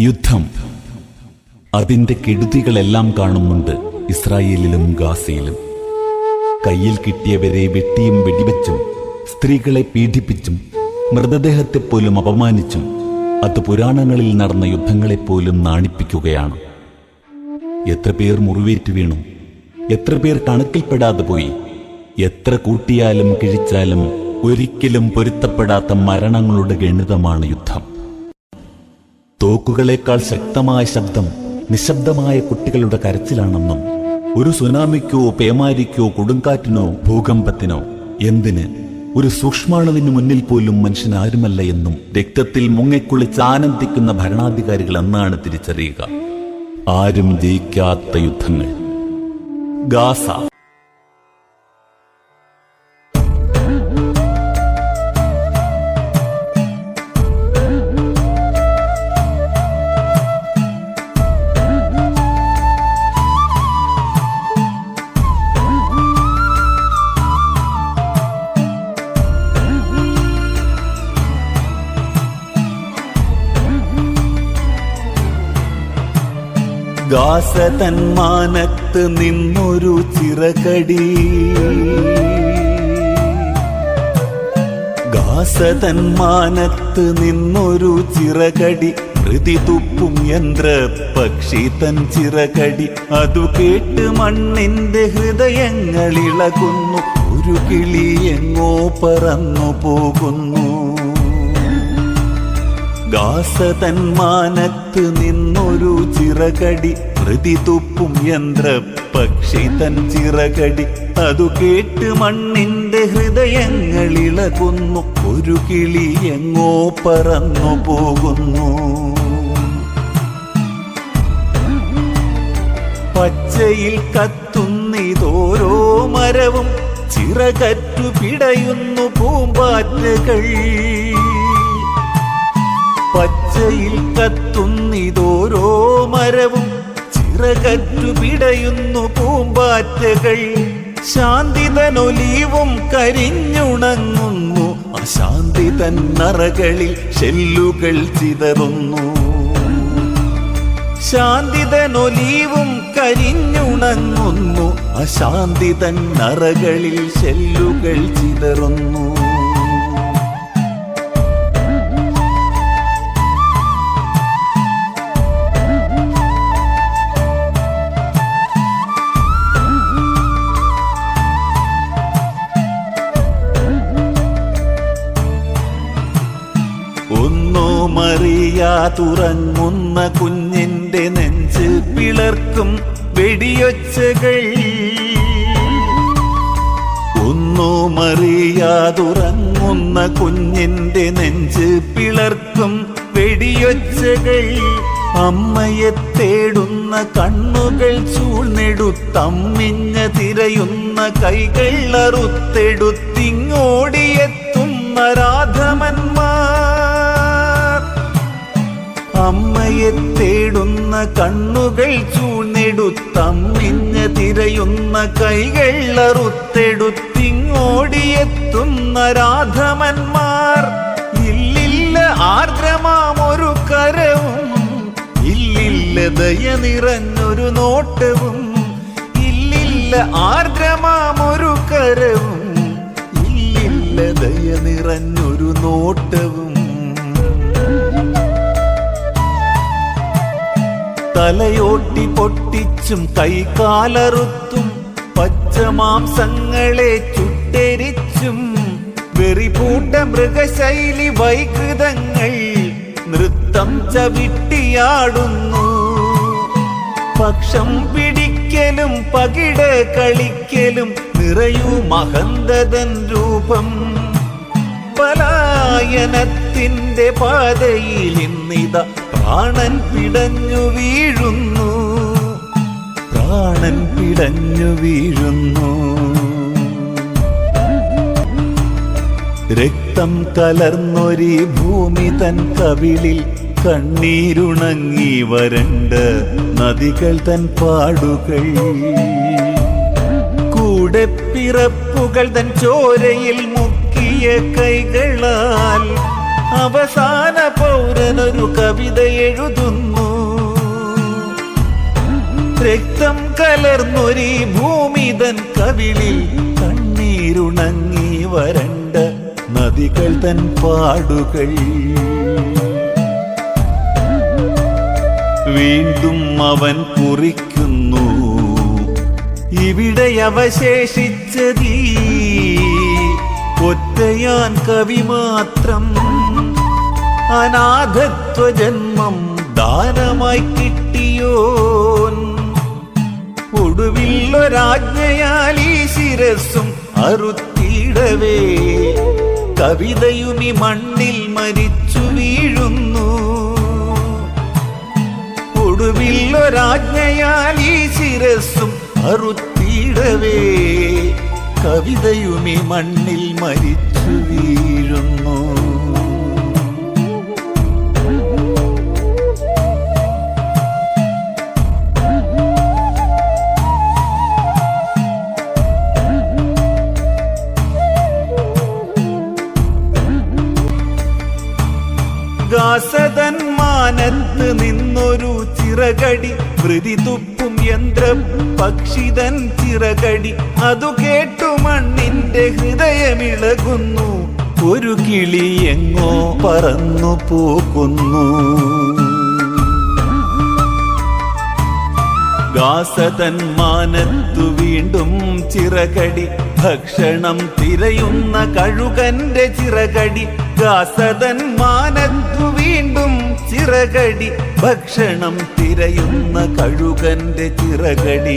യുദ്ധം. അതിന്റെ കെടുതികളെല്ലാം കാണുന്നുണ്ട് ഇസ്രായേലിലും ഗാസയിലും. കയ്യിൽ കിട്ടിയവരെ വെട്ടിയും വെടിവെച്ചും സ്ത്രീകളെ പീഡിപ്പിച്ചും മൃതദേഹത്തെ പോലും അപമാനിച്ചും അത് പുരാണങ്ങളിൽ നടന്ന യുദ്ധങ്ങളെപ്പോലും നാണിപ്പിക്കുകയാണ്. എത്ര പേർ മുറിവേറ്റ് വീണു എത്ര പേർ കണക്കിൽപ്പെടാതെ പോയി എത്ര കൂട്ടിയാലും കിഴിച്ചാലും ഒരിക്കലും പൊരുത്തപ്പെടാത്ത മരണങ്ങളുടെ ഗണിതമാണ് യുദ്ധം. തോക്കുകളേക്കാൾ ശക്തമായ ശബ്ദം നിശബ്ദമായ കുട്ടികളുടെ കരച്ചിലാണെന്നും ഒരു സുനാമിക്കോ പേമാരിക്കോ കൊടുങ്കാറ്റിനോ ഭൂകമ്പത്തിനോ എന്തിന്? ഒരു സൂക്ഷ്മാണുവിന് മുന്നിൽ പോലും മനുഷ്യൻ ആരുമല്ല എന്നും രക്തത്തിൽ മുങ്ങിക്കുളിച്ച് ആനന്ദിക്കുന്ന ഭരണാധികാരികൾ എന്നാണ് തിരിച്ചറിയുക. ആരും ജയിക്കാത്ത യുദ്ധങ്ങൾ. ഗാസ ഗാസ തന്മാനത്ത് നിന്നൊരു ചിറകടി. ഗാസ തന്മാനത്ത് നിന്നൊരു ചിറകടി. പ്രതി തുപ്പും യന്ത്ര പക്ഷി തൻ ചിറകടി. അതു കേട്ട് മണ്ണിന്റെ ഹൃദയങ്ങളിളകുന്നു ഒരു കിളി എങ്ങോ പറന്നു പോകുന്നു. ഗാസതന്മാനത്ത് നിന്നൊരു ചിറകടി. പ്രതി തുപ്പും യന്ത്ര പക്ഷി തൻ ചിറകടി. അതു കേട്ട് മണ്ണിന്റെ ഹൃദയങ്ങളിളകുന്നു ഒരു കിളി എങ്ങോ പറന്നു പോകുന്നു. പച്ചയിൽ കത്തുന്നിതോരോ മരവും ചിറകറ്റു പിടയുന്നു പൂമ്പാറ്റകൾ. പച്ചയിൽ കത്തുന്നിതോരോ മരവും ചിറകറ്റു പിടയുന്നു പൂമ്പാറ്റകൾ. ശാന്തിതനൊലീവും കരിഞ്ഞുണങ്ങുന്നു. അശാന്തിതൻ നറകളിൽ ഷെല്ലുകൾ ചിതറുന്നു. ശാന്തിതനൊലീവും കരിഞ്ഞുണങ്ങുന്നു. അശാന്തിതൻ നറകളിൽ ഷെല്ലുകൾ ചിതറുന്നു. ഒന്നുമറിയാതുറങ്ങുന്ന കുഞ്ഞിന്റെ നെഞ്ചിൽ പിളർക്കും വെടിയൊച്ചകൾ. ഒന്നുമറിയാതുറങ്ങുന്ന കുഞ്ഞിന്റെ നെഞ്ച് പിളർക്കും വെടിയൊച്ചകൾ. അമ്മയെ തേടുന്ന കണ്ണുകൾ ചൂഴ്ന്നെടുത്തമ്മിഞ്ഞ തിരയുന്ന കൈകൾ അറുത്തെടുത്തിങ്ങോടിയെത്തുന്ന രാധമന്മാർ അമ്മയെ തേടുന്ന കണ്ണുകൾ ചൂഴ്ന്നെടുത്തമ്മിഞ്ഞ തിരയുന്ന കൈകൾ അറുത്തെടുത്തിങ്ങോടിയെത്തുന്ന രാധമന്മാർ. ഇല്ലില്ല ആർദ്രമാമൊരു കരവും ഇല്ലില്ല ദയ നിറഞ്ഞൊരു നോട്ടവും ഇല്ലില്ല ആർദ്രമാമൊരു കരവും തലയോട്ടി പൊട്ടിച്ചും കൈകാലറുത്തും പച്ചമാംസങ്ങളെ ചുട്ടെരിച്ചും വെറിപൂട്ട മൃഗശൈലി വൈകൃതങ്ങൾ നൃത്തം ചവിട്ടിയാടുന്നു. പക്ഷം പിടിക്കലും പകിട കളിക്കലും നിറയൂ മഹന്തതൻ രൂപം. പലായനത്തിന്റെ പാതയിൽ ഇന്നിത പ്രാണൻ പിടഞ്ഞു വീഴുന്നു. പ്രാണൻ പിടഞ്ഞു വീഴുന്നു. രക്തം കലർന്നൊരി ഭൂമി തൻ കവിളിൽ കണ്ണീരുണങ്ങി വരണ്ട നദികൾ തൻ പാടുകൾ. കൂടെ പിറപ്പുകൾ തൻ ചോരയിൽ മുക്കിയ കൈകളാൽ അവസാന പൗരനൊരു കവിത എഴുതുന്നു. രക്തം കലർന്നൊരീ ഭൂമിതൻ കവിളിൽ കണ്ണീരുണങ്ങി വരണ്ട നദികൾ തൻ പാടുകൾ. വീണ്ടും അവൻ കുറിക്കുന്നു ഇവിടെ അവശേഷിച്ചതീ ഒറ്റയാൻ കവി മാത്രം അനാഥത്വ ജന്മം ദാനമായി കിട്ടിയോൻ. ഒടുവിൽ ഒരാജ്ഞയാൽ ഈ ശിരസ്സും അറുത്തിടവേ. കവിതയുമി മണ്ണിൽ മരിച്ചു വീഴുന്നു. ഒടുവിൽ ഒരാജ്ഞയാൽ ഈ ശിരസ്സും അറുത്തിടവേ. കവിതയുമി മണ്ണിൽ മരിച്ചു വീഴുന്നു. ഗാസതൻ മാനത്ത് നിന്നൊരു ചിറകടി. പ്രതി തുപ്പും യന്ത്രം പക്ഷിതൻ ചിറകടി. അതു കേട്ടു മണ്ണിന്റെ ഹൃദയമിളകുന്നു. ഒരു കിളി എങ്ങോ പറന്നു പോകുന്നു ഗാസതൻ മാനത്തു വീണ്ടും ചിറകടി. ഭക്ഷണം തിരയുന്ന കഴുകന്റെ ചിറകടി. ഗാസതൻ മാനത്തു വീണ്ടും ചിറകടി ഭക്ഷണം തിരയുന്ന കഴുകന്റെ ചിറകടി.